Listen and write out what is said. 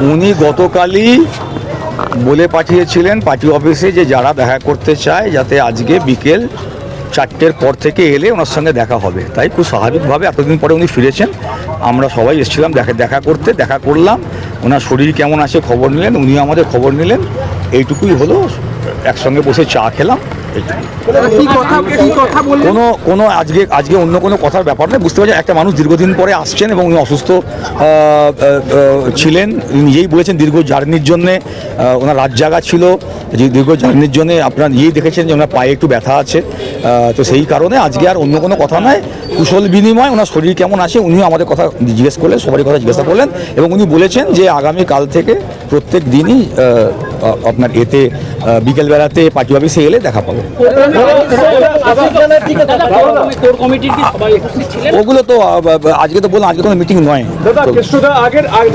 উনি গতকালই বলে পাঠিয়েছিলেন পার্টি অফিসে যে যারা দেখা করতে চায় যাতে আজকে বিকেল চারটের পর থেকে এলে ওনার সঙ্গে দেখা হবে। তাই খুব স্বাভাবিকভাবে এতদিন পরে উনি ফিরেছেন। আমরা সবাই এসেছিলাম দেখা দেখা করতে, দেখা করলাম। ওনার শরীর কেমন আছে খবর নিলেন উনি আমাদের খবর নিলেন। এইটুকুই হলো, একসঙ্গে বসে চা খেলাম। কোনো কোনো আজকে আজকে অন্য কোনো কথার ব্যাপার নেই বুঝতে পারছেন, একটা মানুষ দীর্ঘদিন পরে আসছেন এবং উনি অসুস্থ ছিলেন। নিজেই বলেছেন দীর্ঘ জার্নির জন্যে ওনার রাত জাগা ছিল। যে দীর্ঘ জার্নির জন্যে আপনার নিজেই দেখেছেন যে ওনার পায়ে একটু ব্যথা আছে। তো সেই কারণে আজকে আর অন্য কোনো কথা নয়। কুশল বিনিময়, ওনার শরীর কেমন আছে, উনিও আমাদের কথা জিজ্ঞেস করলেন, সবারই কথা জিজ্ঞাসা করলেন এবং উনি বলেছেন যে আগামী কাল থেকে প্রত্যেক দিনই আপনার এতে বিকেলবেলাতে পার্টি অফিসে এলে দেখা পাবে। ওগুলো তো আজকে তো বললাম আজকে তো মিটিং নয়। আগের আগ-